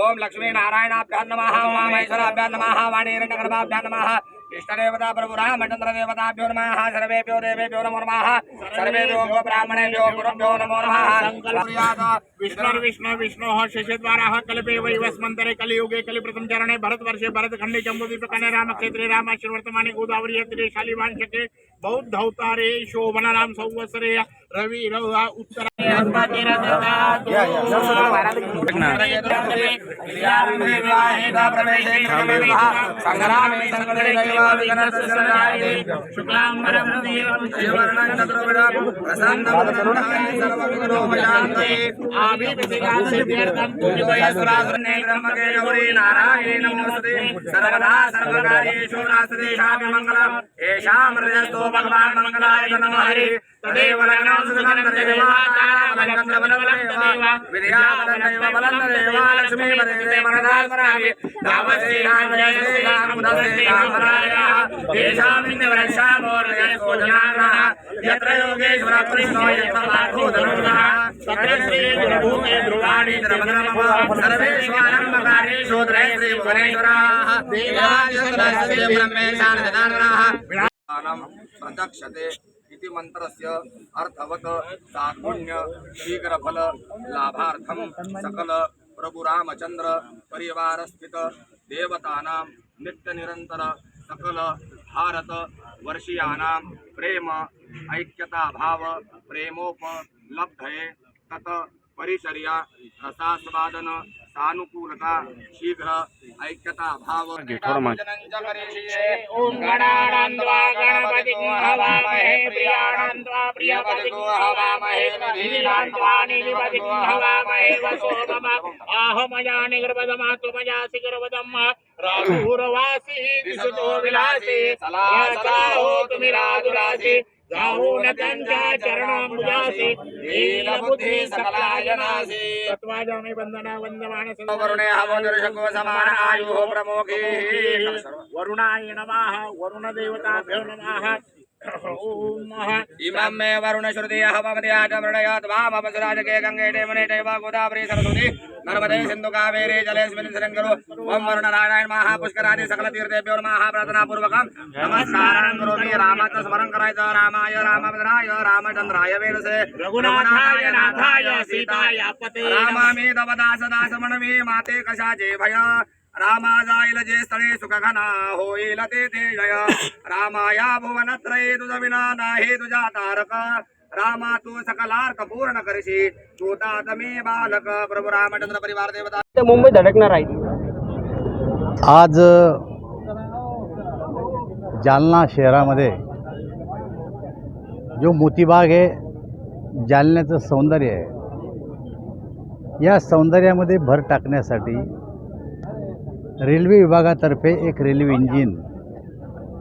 ओम लक्ष्मी नारायणाभ्यां नमः। वाणी नम। वाणीरण्यगर्भाभ्यां नमः। इष्टदेवता प्रभुरा रामचंद्र देवताभ्यो नमः सर्वेभ्यो देवेभ्यो नमो नमः सर्वेभ्यो ब्राह्मणेभ्यो गुरुभ्यो नमो नमः। विष्णु विष्णु शशिद्वारा कल्पे वैवस्मन्तरे कलियुगे कलिप्रथम चरणे भरतवर्षे भरतखंडे जम्बूद्वीपकणे रामक्षेत्रे रामाश्वर्तमाने गोदावरी यत्रे शालिवांशके बौद्धौतारे शोभन राम संवत्सरे रवि रवा उत्तर नारायण नमस्ते सर्वदा सर्वकार्येषु नास्तेषाभिमङ्गलम् येषां हृदयस्थो भगवान् मङ्गलाय नमः तदेव लग्नं यत्र योगेश्वर कृष्णो इति मन्त्रस्य अर्थवत् सागुण्य शीघ्रफल लाभार्थं सकल प्रभुरामचन्द्र परिवारस्थित देवतानां नित्यनिरन्तर सकल भारत वर्षीयानां प्रेम ऐक्यता भाव प्रेमोपलब्धये तत परिचर्या रसास्वादन सानुकूलता शीघ्र ऐक्यता भाव। ओम गणानंद्वा गणपति हवामहे प्रियानंद्वा प्रियपति हवामहे नीलांद्वा नीलिपति हवामहे वसोमम आहमया निगर्भदमा तुमया सिगर्भदम। राघुरवासी विशुतो विलासी सलाहो नीलबुद्धी सकलायनासी तत्वाजामी वरुणे हवोदर्शको समान आयुः प्रमोखी वरुणाय नमः वरुणदेवताभ्यो नमः। इमं गोदावरी सरस्वती, नर्मदे सिन्धु कावेरे जलेऽस्मिन् शरणं ओम वरुणनारायण महापुष्करादि सकलतीर्थेभ्यो नमः नमस्कारं करोमि। रामाचं वेरसे रघुनाथाय, नाथाय, सीताय रामामी दवदास दास म्हणवी माते कशाचे भय। रामा जाईल जे स्थळे सुखघना होईल ते ते जय रामाया भुवनत्रये तुझ विना नाही तुझा तारक. रामा तू सकलार्क पूर्ण करशी तू तात मी बालक. प्रभू रामचंद्र परिवार देवता. ते मुंबई धडकणार आहे. आज जालना शहरामध्ये जो मोतीबाग आहे जालन्याचं सौंदर्य आहे. या सौंदर्यामध्ये भर टाकण्यासाठी रेल्वे विभागातर्फे एक रेल्वे इंजिन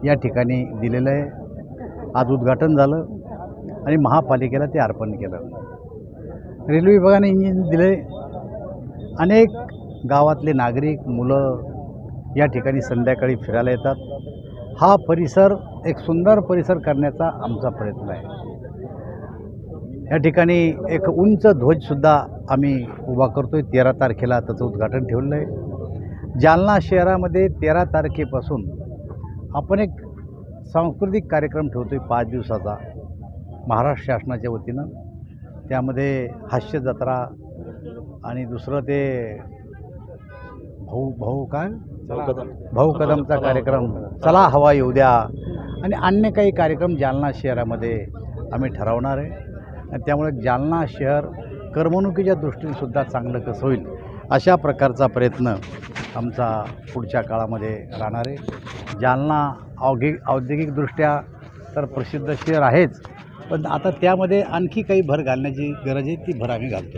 या ठिकाणी दिलेलं आहे. आज उद्घाटन झालं आणि महापालिकेला ते अर्पण केलं. रेल्वे विभागाने इंजिन दिले. अनेक गावातले नागरिक मुलं या ठिकाणी संध्याकाळी फिरायला येतात. हा परिसर एक सुंदर परिसर करण्याचा आमचा प्रयत्न आहे. या ठिकाणी एक उंच ध्वजसुद्धा आम्ही उभा करतो आहे तेरा तारखेला त्याचं उद्घाटन ठेवलं आहे. जालना शहरामध्ये तेरा तारखेपासून आपण एक सांस्कृतिक कार्यक्रम ठेवतो आहे पाच दिवसाचा. महाराष्ट्र शासनाच्या वतीनं. त्यामध्ये हास्य जत्रा आणि दुसरं ते भाऊ भाऊ काय? भाऊ कदमचा कार्यक्रम. चला हवा येऊ द्या. आणि अन्य काही कार्यक्रम जालना शहरामध्ये आम्ही ठरवणार आहे. आणि त्यामुळे जालना शहर करमणुकीच्या दृष्टीने सुद्धा चांगलं कसं होईल? अशा प्रकारचा प्रयत्न आमचा पुढच्या काळामध्ये राहणार आहे. जालना औद्योगिक औद्योगिकदृष्ट्या तर प्रसिद्ध शहर आहेच. पण आता त्यामध्ये आणखी काही भर घालण्याची गरज आहे ती भर आम्ही घालतो